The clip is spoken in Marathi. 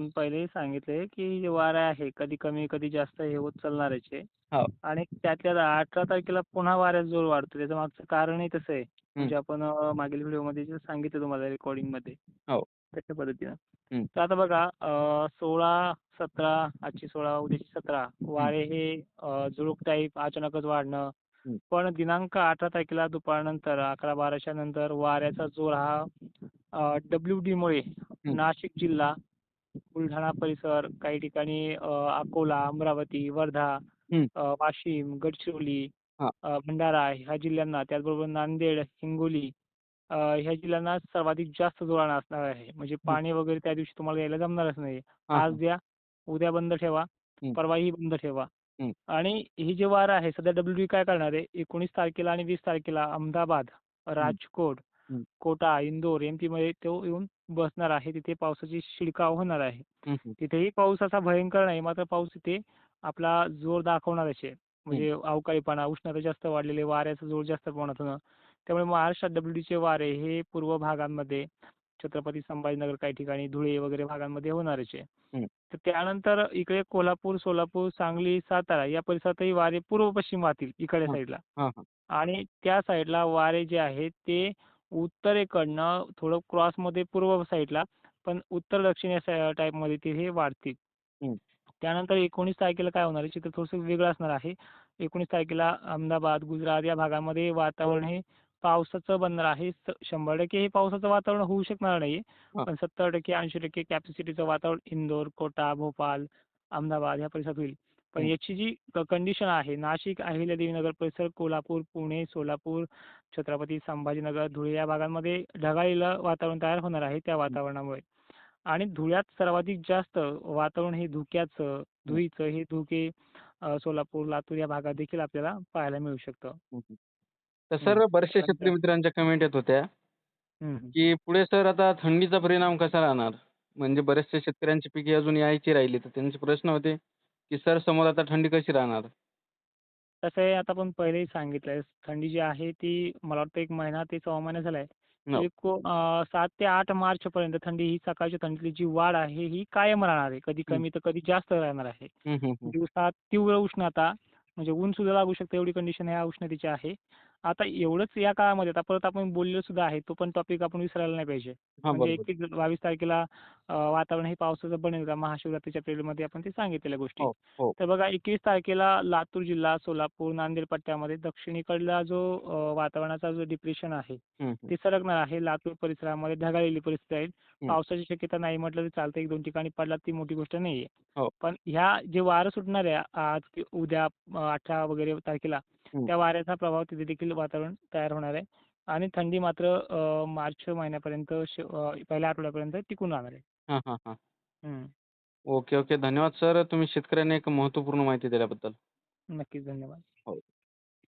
मी पहिलेही सांगितले की जे वारं आहे कधी कमी कधी जास्त हे होत चालणारच आहे. हो. आणि त्यातल्या 18 तारखेला पुन्हा वाऱ्याचा जोर वाढतो. त्याच्या मागचं कारणही तसं आहे. म्हणजे आपण अ, मागील व्हिडिओमध्ये जे सांगितलं तुम्हाला रेकॉर्डिंगमध्ये. हो. तशा पद्धतीनं. तर आता बघा अ, 16, 17 आजची 16 उद्याची 17 वारे हे अ, झुळूक टाईप अचानकच वाढणं. पण दिनांक 18 तारखेला दुपारनंतर 11-12च्या नंतर वाऱ्याचा जोर हा अ, डब्ल्यू-डीमुळे नाशिक जिल्हा, बुलढाणा परिसर, काही ठिकाणी अकोला, अमरावती, वर्धा, हं. अ, वाशिम, गडचिरोली, हां. अ, भंडारा ह्या जिल्ह्यांना त्याचबरोबर नांदेड, हिंगोली अ, ह्या जिल्ह्यांना सर्वाधिक जास्त जोरानं असणार आहे. म्हणजे पाणी वगैरे त्या दिवशी तुम्हाला यायला जमणारच नाही. हां, आज हां. द्या, उद्या बंद ठेवा, हं. परवाही बंद ठेवा. हं. आणि ही जी वारं आहे सध्या डब्ल्यू-डी काय करणार आहे 19 तारखेला आणि 20 तारखेला अहमदाबाद, राजकोट. कोटा, इंदोर, एम-पीमध्ये तो येऊन बसणार आहे. तिथे पावसाची शिडकाव होणार आहे. तिथेही पाऊस असा भयंकर नाही. मात्र पाऊस तिथे आपला जोर दाखवणारच आहे. म्हणजे अवकाळीपणा, उष्णता जास्त वाढलेली, वाऱ्याचा जोर जास्त प्रमाणात होणं. त्यामुळे महाराष्ट्रात डब्ल्यू-डीचे वारे हे पूर्व भागांमध्ये छत्रपती संभाजीनगर काही ठिकाणी, धुळे वगैरे भागांमध्ये होणारच आहे. तर त्यानंतर इकडे कोल्हापूर, सोलापूर, सांगली, सातारा या परिसरातही वारे पूर्व-पश्चिम वाहतील इकडच्या हां. साईडला. आणि त्या साईडला वारे जे आहेत ते उत्तरेकडनं थोडं क्रॉसमध्ये पूर्व साईडला पण उत्तर-दक्षिण या टाईपमध्ये ते हे वाढतील. हं. त्यानंतर 19 तारखेला काय होणार आहे चित्र थोडंसं वेगळं असणार आहे. 19 तारखेला अहमदाबाद, गुजरात या भागामध्ये वातावरण हे पावसाचं बनणार आहे. स 100% हे पावसाचं वातावरण होऊ शकणार नाहीये. हां. पण 70% 80% कॅपॅसिटीचं वातावरण इंदोर, कोटा, भोपाळ, अहमदाबाद या परिसरात होईल. पण. याची जी कंडिशन आहे नाशिक, अहिल्यादेवीनगर परिसर, कोल्हापूर, पुणे, सोलापूर, छत्रपती संभाजीनगर, धुळे या भागांमध्ये ढगाळलेलं वातावरण तयार होणार आहे त्या वातावरणामुळे. आणि धुळ्यात सर्वाधिक जास्त वातावरण हे धुक्याचं, धुळीचं हे धुके सोलापूर, लातूर या भागात देखील आपल्याला पाहायला मिळू शकतं. तर. सर त्यानंतर शेतकरी मित्रांच्या कमेंट येत होत्या. की पुढे सर आता थंडीचा परिणाम कसा राहणार? म्हणजे बऱ्याचशा शेतकऱ्यांची पिके अजून यायची राहिली. तर त्यांचे प्रश्न होते, की सर समोर आता थंडी कशी राहणार? कसं आहे आता आपण पहिलेही सांगितलंय थंडी जी आहे ती मला वाटतं 1 महिना ते सव्वा महिना झालाय. हो. एक अ, 7 ते 8 मार्चपर्यंत थंडी ही सकाळच्या थंडीतली जी वाढ आहे ही कायम राहणार आहे. कधी. कमी तर कधी जास्त राहणार आहे. हं, हं, हं. दिवसात तीव्र उष्णता म्हणजे ऊन सुद्धा लागू शकतं एवढी कंडिशन ह्या उष्णतेची आहे. आता एवढंच या काळामध्ये आता परत आपण बोललेलो सुद्धा आहे. तो पण टॉपिक आपण विसरायला नाही पाहिजे. हां, म्हणजे बरोबर. 21-22 तारखेला अ, वातावरण हे पावसाचं बनेल का महाशिवरात्रीच्या पिरियडमध्ये आपण ते सांगितलेल्या गोष्टी. हो, हो. तर बघा 21 तारखेला लातूर जिल्हा, सोलापूर, नांदेड पट्ट्यामध्ये दक्षिणेकडला जो अ, वातावरणाचा जो डिप्रेशन आहे. ते सरकणार आहे. लातूर परिसरामध्ये ढगाळलेली परिस्थिती राहील. हं. पावसाची शक्यता नाही म्हटलं तरी चालतं. 1-2 ठिकाणी पडला ती मोठी गोष्ट नाहीये. हो. पण ह्या जे वारं सुटणार आहे आज, कि उद्या अ, 18 वगैरे तारखेला. त्या वाऱ्याचा प्रभाव तिथे देखील वातावरण तयार होणार आहे. आणि थंडी मात्र मार्च महिन्यापर्यंत पहिल्या आठवड्यापर्यंत टिकून राहणार आहे. हां, हां, हां. हं. Okay, okay. धन्यवाद सर. तुम्ही शेतकऱ्यांना एक महत्त्वपूर्ण माहिती दिल्याबद्दल. नक्कीच. धन्यवाद. हो.